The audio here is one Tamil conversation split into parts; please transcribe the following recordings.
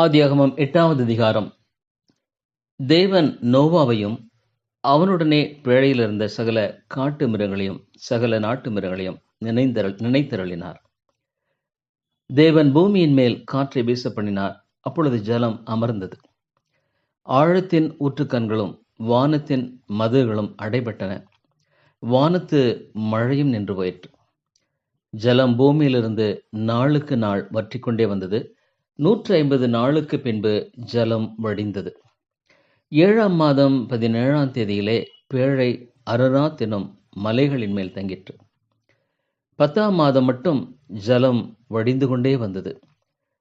ஆதியாகமம் எட்டாவது அதிகாரம். தேவன் நோவாவையும் அவனுடனே பிழையிலிருந்த இருந்த சகல காட்டு மிருகங்களையும் சகல நாட்டு மிருகங்களையும் நினைந்தருள் நினைத்தருளினார். தேவன் பூமியின் மேல் காற்றை வீச பண்ணினார் அப்பொழுது ஜலம் அமர்ந்தது. ஆழத்தின் ஊற்றுக்கண்களும் வானத்தின் மதுகளும் அடைபட்டன. வானத்து மழையும் நின்று போயிற்று. ஜலம் பூமியிலிருந்து நாளுக்கு நாள் வற்றிக்கொண்டே வந்தது. நூற்றி ஐம்பது நாளுக்கு பின்பு ஜலம் வடிந்தது. ஏழாம் மாதம் பதினேழாம் தேதியிலே பேழை அரராத் எனும் மலைகளின் மேல் தங்கிற்று. பத்தாம் மாதம் மட்டும் ஜலம் வடிந்து கொண்டே வந்தது.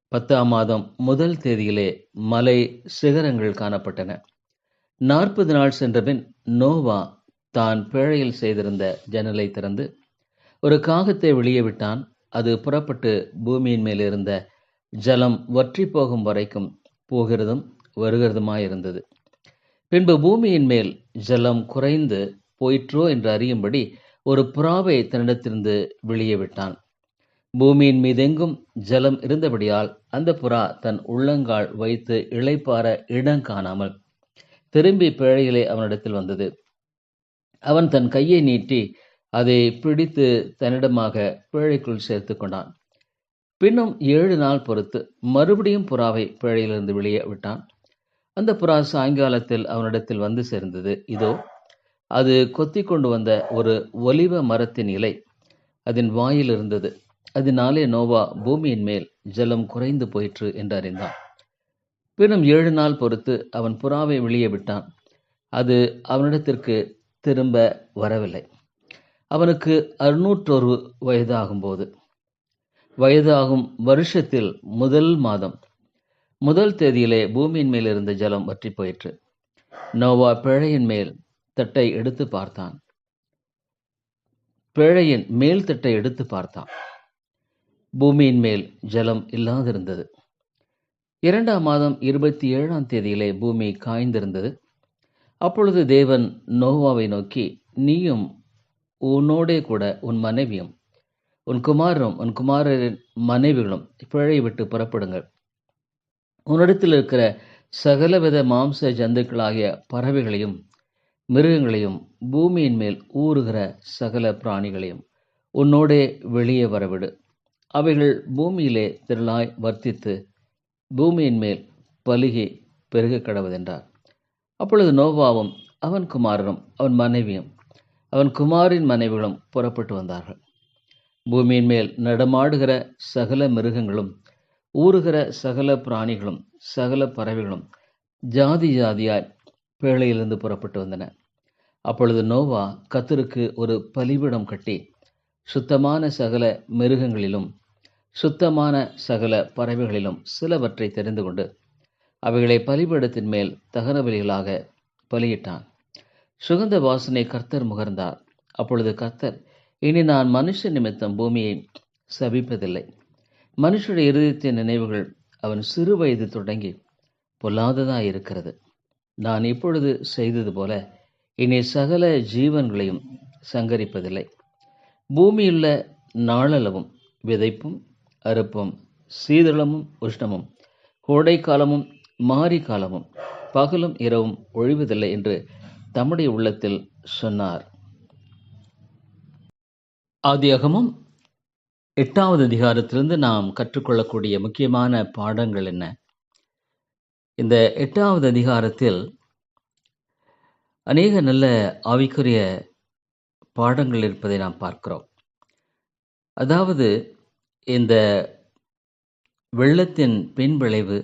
பத்தாம் மாதம் முதல் தேதியிலே மலை சிகரங்கள் காணப்பட்டன. நாற்பது நாள் சென்றபின் நோவா தான் பேழையில் செய்திருந்த ஜன்னலை திறந்து ஒரு காகத்தை வெளியே விட்டான். அது புறப்பட்டு பூமியின் மேல் இருந்த ஜலம் வற்றி போகும் வரைக்கும் போகிறதும் வருகிறதுமாயிருந்தது. பின்பு பூமியின் மேல் ஜலம் குறைந்து போயிற்றோ என்று அறியும்படி ஒரு புறாவை தன்னிடத்திலிருந்து வெளியே விட்டான். பூமியின் மீதெங்கும் ஜலம் இருந்தபடியால் அந்த புறா தன் உள்ளங்கால் வைத்து இளைப்பார இடம் காணாமல் திரும்பி பிழையிலே அவனிடத்தில் வந்தது. அவன் தன் கையை நீட்டி அதை பிடித்து தன்னிடமாக பிழைக்குள் சேர்த்து கொண்டான். பின்னும் ஏழு நாள் பொறுத்து மறுபடியும் புறாவை பிழையிலிருந்து வெளியே விட்டான். அந்த புறா சாயங்காலத்தில் அவனிடத்தில் வந்து சேர்ந்தது. இதோ அது கொத்தி கொண்டு வந்த ஒரு ஒலிவ மரத்தின் இலை. அதன் வாயில் இருந்தது. அதனாலே நோவா பூமியின் மேல் ஜலம் குறைந்து போயிற்று என்று அறிந்தான். பின்னும் ஏழு நாள் பொறுத்து அவன் புறாவை வெளியே விட்டான். அது அவனிடத்திற்கு திரும்ப வரவில்லை. அவனுக்கு அறுநூற்றொரு வயதாகும்போது. வயதாகும் வருஷத்தில் முதல் மாதம். முதல் தேதியிலே பூமியின் மேல் இருந்த ஜலம் வற்றி போயிற்று. நோவா பிழையின் மேல் தட்டை எடுத்து பார்த்தான். பிழையின் மேல் தட்டை எடுத்து பார்த்தான். பூமியின் மேல் ஜலம் இல்லாதிருந்தது. இரண்டாம் மாதம் இருபத்தி ஏழாம் தேதியிலே பூமி காய்ந்திருந்தது. அப்பொழுது தேவன் நோவாவை நோக்கி நீயும் உன்னோடே கூட உன் மனைவியும் உன் குமாரனும் உன் குமாரரின் மனைவிகளும் பிழை விட்டு புறப்படுங்கள். உன்னிடத்தில் இருக்கிற சகலவித மாம்ச ஜந்துக்களாகிய பறவைகளையும் மிருகங்களையும் பூமியின் மேல் ஊறுகிற சகல பிராணிகளையும் உன்னோடே வெளியே வரவிடு. அவைகள் பூமியிலே திரளாய் வர்த்தித்து பூமியின் மேல் பலுகி பெருக கடவுதென்றார். அப்பொழுது நோவாவும் அவன் குமாரரும் அவன் மனைவியும் அவன் குமாரின் மனைவிகளும் புறப்பட்டு வந்தார்கள். பூமியின் மேல் நடமாடுகிற சகல மிருகங்களும் ஊறுகிற சகல பிராணிகளும் சகல பறவைகளும் ஜாதி ஜாதியாய் பேழையிலிருந்து புறப்பட்டு வந்தன. அப்பொழுது நோவா கத்தருக்கு ஒரு பலிபிடம் கட்டி சுத்தமான சகல மிருகங்களிலும் சுத்தமான சகல பறவைகளிலும் சிலவற்றை தெரிந்து கொண்டு அவைகளை பலிபீடத்தின் மேல் தகன பலிகளாக பலியிட்டான். சுகந்த வாசனை கர்த்தர் முகர்ந்தார். அப்பொழுது கர்த்தர் இனி நான் மனுஷ நிமித்தம் பூமியை சபிப்பதில்லை. மனுஷனுடைய இருதயத்தின் நினைவுகள் அவன் சிறு வயது தொடங்கி பொல்லாததாக இருக்கிறது. நான் இப்பொழுது செய்தது போல இனி சகல ஜீவன்களையும் சங்கரிப்பதில்லை. பூமியுள்ள நாளளவும் விதைப்பும் அறுப்பும் சீதளமும் உஷ்ணமும் கோடை காலமும் மாரி காலமும் பகலும் இரவும் ஒழிவதில்லை என்று தம்முடைய உள்ளத்தில் சொன்னார். ஆதியாகமும் எட்டாவது அதிகாரத்திலிருந்து நாம் கற்றுக்கொள்ளக்கூடிய முக்கியமான பாடங்கள் என்ன? இந்த எட்டாவது அதிகாரத்தில் அநேக நல்ல ஆவிக்குரிய பாடங்கள் இருப்பதை நாம் பார்க்கிறோம். அதாவது இந்த வெள்ளத்தின் பின்விளைவு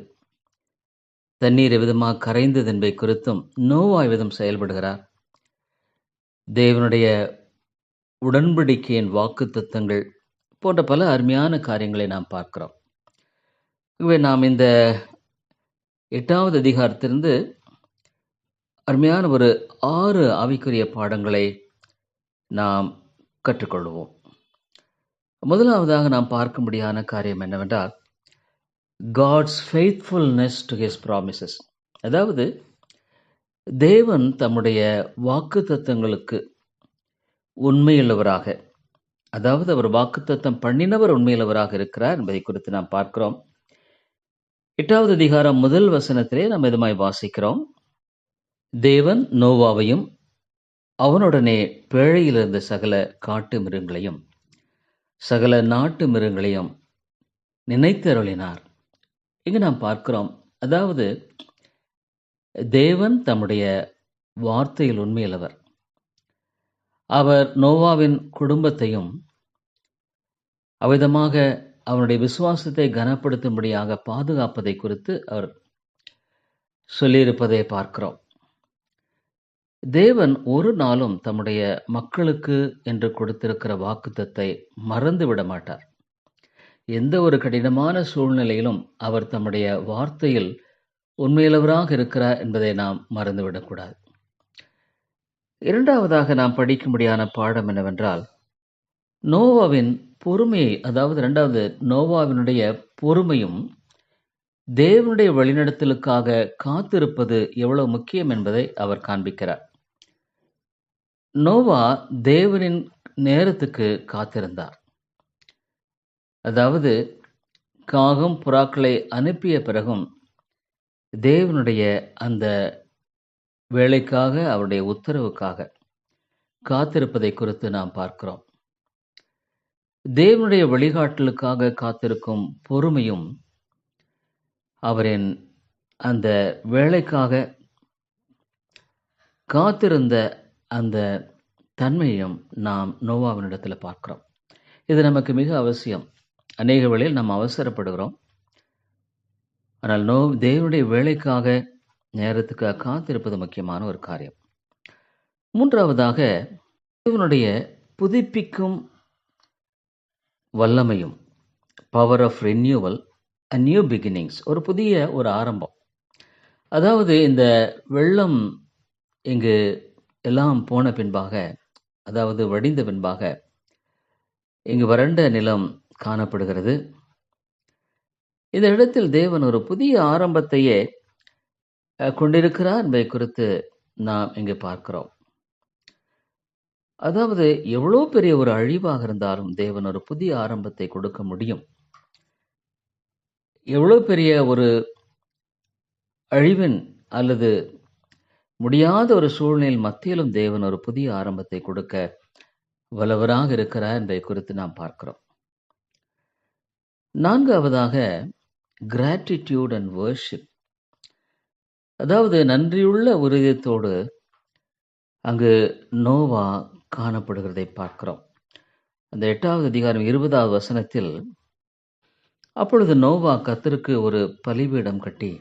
தண்ணீர் விதமாக கரைந்தது என்பதை குறித்தும் நோவாய் விதம் செயல்படுகிறார்? தேவனுடைய உடன்படிக்கையின் வாக்கு போன்ற பல அருமையான காரியங்களை நாம் பார்க்கிறோம். ஆகவே நாம் இந்த எட்டாவது அதிகாரத்திலிருந்து அருமையான ஒரு ஆறு ஆவிக்குரிய பாடங்களை நாம் கற்றுக்கொள்வோம். முதலாவதாக நாம் பார்க்கும்படியான காரியம் என்னவென்றால் God's faithfulness to his promises அதாவது தேவன் தம்முடைய வாக்கு தத்துவங்களுக்கு உண்மையுள்ளவராக. அதாவது அவர் வாக்குத்தத்தம் பண்ணினவர் உண்மையுள்ளவராக இருக்கிறார் என்பதை குறித்து நாம் பார்க்கிறோம். எட்டாவது அதிகாரம் முதல் வசனத்திலே நாம் இதுமாய் வாசிக்கிறோம். தேவன் நோவாவையும் அவனுடனே பேழையில் இருந்த சகல காட்டு மிருகங்களையும் சகல நாட்டு மிருகங்களையும் நினைத்தருளினார் இங்கு நாம் பார்க்கிறோம். அதாவது தேவன் தம்முடைய வார்த்தையில் உண்மையுள்ளவர். அவர் நோவாவின் குடும்பத்தையும் அவ்விதமாக அவனுடைய விசுவாசத்தை கனப்படுத்தும்படியாக பாதுகாப்பதை குறித்து அவர் சொல்லியிருப்பதை பார்க்கிறோம். தேவன் ஒரு நாளும் தம்முடைய மக்களுக்கு என்று கொடுத்திருக்கிற வாக்குத்தத்தை மறந்து விட மாட்டார். எந்த ஒரு கடினமான சூழ்நிலையிலும் அவர் தம்முடைய வார்த்தையில் உண்மையுள்ளவராக இருக்கிறார் என்பதை நாம் மறந்துவிடக்கூடாது. இரண்டாவதாக நாம் படிக்கும்படியான பாடம் என்னவென்றால் நோவாவின் பொறுமையை அதாவது இரண்டாவது நோவாவினுடைய பொறுமையும் தேவனுடைய வழிநடத்தலுக்காக காத்திருப்பது எவ்வளவு முக்கியம் என்பதை அவர் காண்பிக்கிறார். நோவா தேவனின் நேரத்துக்கு காத்திருந்தார். அதாவது காகம் புறாக்களை அனுப்பிய பிறகும் தேவனுடைய அந்த வேலைக்காக அவருடைய உத்தரவுக்காக காத்திருப்பதை குறித்து நாம் பார்க்கிறோம். தேவனுடைய வழிகாட்டலுக்காக காத்திருக்கும் பொறுமையும் அவரின் அந்த வேலைக்காக காத்திருந்த அந்த தன்மையும் நாம் நோவாவினிடத்தில் பார்க்கிறோம். இது நமக்கு மிக அவசியம். அநேக வேளையில் நாம் அவசரப்படுகிறோம். ஆனால் நோ தேவனுடைய வேலைக்காக நேரத்துக்காக காத்திருப்பது முக்கியமான ஒரு காரியம். மூன்றாவதாக இவனுடைய புதுப்பிக்கும் வல்லமையும் power of renewal a new beginnings ஒரு புதிய ஒரு ஆரம்பம். அதாவது இந்த வெள்ளம் இங்கு எல்லாம் போன பின்பாக அதாவது வடிந்த பின்பாக இங்கு வறண்ட நிலம் காணப்படுகிறது. இந்த இடத்தில் தேவன் ஒரு புதிய ஆரம்பத்தையே கொண்டிருக்கிறார் என்பதை குறித்து நாம் இங்கு பார்க்கிறோம். அதாவது எவ்வளோ பெரிய ஒரு அழிவாக இருந்தாலும் தேவன் ஒரு புதிய ஆரம்பத்தை கொடுக்க முடியும். எவ்வளோ பெரிய ஒரு அழிவின் அல்லது முடியாத ஒரு சூழ்நிலையில் மத்தியிலும் தேவன் ஒரு புதிய ஆரம்பத்தை கொடுக்க வல்லவராக இருக்கிறார் என்பதை குறித்து நாம் பார்க்கிறோம். நான்காவதாக கிராட்டிடியூட் அண்ட் வர்ஷிப் அதாவது நன்றியுள்ள உருவத்தோடு அங்கு நோவா காணப்படுகிறதை பார்க்கிறோம். அந்த எட்டாவது அதிகாரம் இருபதாவது வசனத்தில் அப்பொழுது நோவா கத்தருக்கு ஒரு பலிபீடம் கட்டி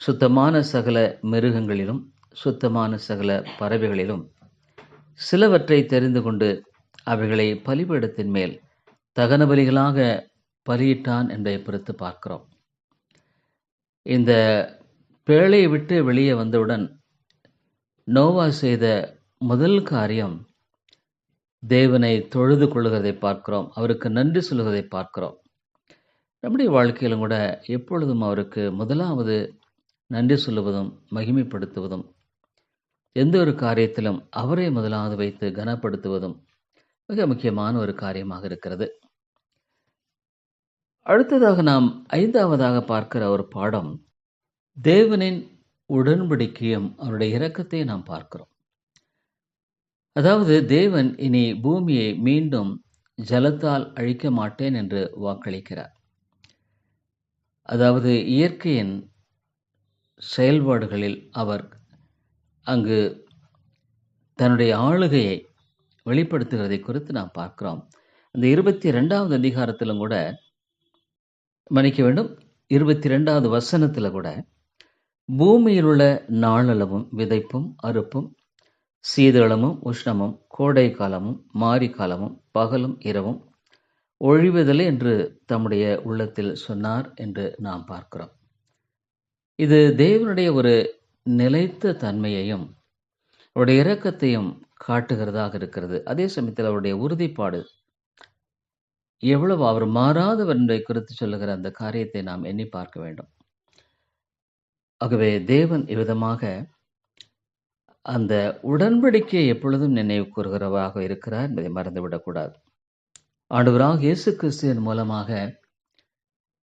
சுத்தமான சகல மிருகங்களிலும் சுத்தமான சகல பறவைகளிலும் சிலவற்றை தெரிந்து கொண்டு அவைகளை பலிபீடத்தின் மேல் தகன பலிகளாக பலியிட்டான் என்பதை பொறுத்து பார்க்கிறோம். இந்த பேழையை விட்டு வெளியே வந்தவுடன் நோவா செய்த முதல் காரியம் தேவனை தொழுது கொள்கிறதை பார்க்கிறோம் அவருக்கு நன்றி சொல்லுவதை பார்க்கிறோம். நம்முடைய வாழ்க்கையிலும் கூட எப்பொழுதும் அவருக்கு முதலாவது நன்றி சொல்லுவதும் மகிமைப்படுத்துவதும் எந்த ஒரு காரியத்திலும் அவரை முதலாவது வைத்து கனப்படுத்துவதும் மிக முக்கியமான ஒரு காரியமாக இருக்கிறது. அடுத்ததாக நாம் ஐந்தாவதாக பார்க்கிற ஒரு பாடம் தேவனின் உடன்படிக்கையும் அவருடைய இரக்கத்தை நாம் பார்க்கிறோம். அதாவது தேவன் இனி பூமியை மீண்டும் ஜலத்தால் அழிக்க மாட்டேன் என்று வாக்களிக்கிறார். அதாவது இயற்கையின் செயல்பாடுகளில் அவர் அங்கு தன்னுடைய ஆளுகையை வெளிப்படுத்துகிறதை குறித்து நாம் பார்க்கிறோம். இந்த இருபத்தி ரெண்டாவது அதிகாரத்திலும் கூட மன்னிக்க வேண்டும். இருபத்தி ரெண்டாவது வசனத்தில் கூட பூமியில் உள்ள நாளளவும் விதைப்பும் அறுப்பும் சீதளமும் உஷ்ணமும் கோடை காலமும் மாரி காலமும் பகலும் இரவும் ஒழிவதில்லை என்று தம்முடைய உள்ளத்தில் சொன்னார் என்று நாம் பார்க்கிறோம். இது தேவனுடைய ஒரு நிலைத்த தன்மையையும் அவருடைய இரக்கத்தையும் காட்டுகிறதாக இருக்கிறது. அதே சமயத்தில் அவருடைய உறுதிப்பாடு எவ்வளவு அவர் மாறாதவர் என்பதை குறித்து சொல்லுகிற அந்த காரியத்தை நாம் எண்ணி பார்க்க வேண்டும். ஆகவே தேவன் இவ்விதமாக அந்த உடன்படிக்கையை எப்பொழுதும் நினைவு கூறுகிறவராக இருக்கிறார் என்பதை மறந்துவிடக்கூடாது. ஆண்டவராக இயேசு கிறிஸ்துவின் மூலமாக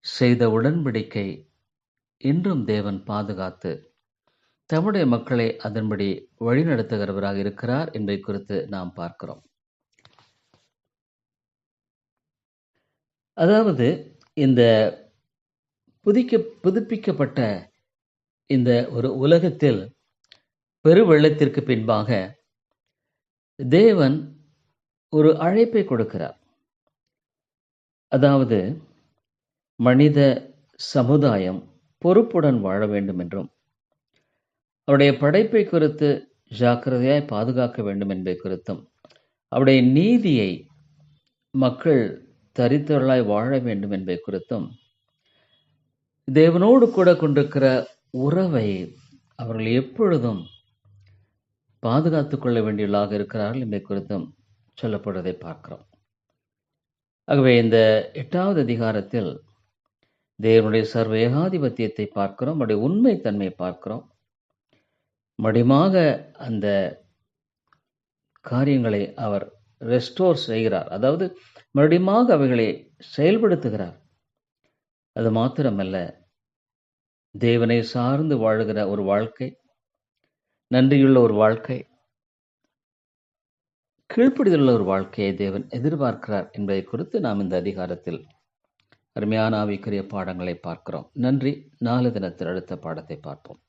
செய்த உடன்படிக்கை இன்றும் தேவன் பாதுகாத்து தம்முடைய மக்களை அதன்படி வழிநடத்துகிறவராக இருக்கிறார் என்பதை குறித்து நாம் பார்க்கிறோம். அதாவது இந்த புதிக்க புதுப்பிக்கப்பட்ட இந்த ஒரு உலகத்தில் பெருவெள்ளத்திற்கு பின்பாக தேவன் ஒரு அழைப்பை கொடுக்கிறார். அதாவது மனித சமுதாயம் பொறுப்புடன் வாழ வேண்டும் என்றும் அவருடைய படைப்பை குறித்து ஜாக்கிரதையாய் பாதுகாக்க வேண்டும் என்பதை குறித்தும் அவருடைய நீதியை மக்கள் தரித்தவர்களாய் வாழ வேண்டும் என்பதை குறித்தும் தேவனோடு கூட கொண்டிருக்கிற உறவை அவர்கள் எப்பொழுதும் பாதுகாத்து கொள்ள வேண்டியவர்களாக இருக்கிறார்கள் என்பதை குறித்தும் சொல்லப்படுவதை பார்க்கிறோம். ஆகவே இந்த எட்டாவது அதிகாரத்தில் தேவனுடைய சர்வ ஏகாதிபத்தியத்தை பார்க்கிறோம் அவருடைய உண்மைத்தன்மையை பார்க்கிறோம். மடிமாக அந்த காரியங்களை அவர் ரெஸ்டோர் செய்கிறார். அதாவது மறுபடியுமாக அவைகளை செயல்படுத்துகிறார். அது மாத்திரமல்ல தேவனை சார்ந்து வாழுகிற ஒரு வாழ்க்கை நன்றியுள்ள ஒரு வாழ்க்கை கீழ்ப்படிதலுள்ள ஒரு வாழ்க்கையை தேவன் எதிர்பார்க்கிறார் என்பதை குறித்து நாம் இந்த அதிகாரத்தில் அருமையான ஆவிக்குரிய பாடங்களை பார்க்கிறோம். நன்றி. நாலு தினத்தில் அடுத்த பாடத்தை பார்ப்போம்.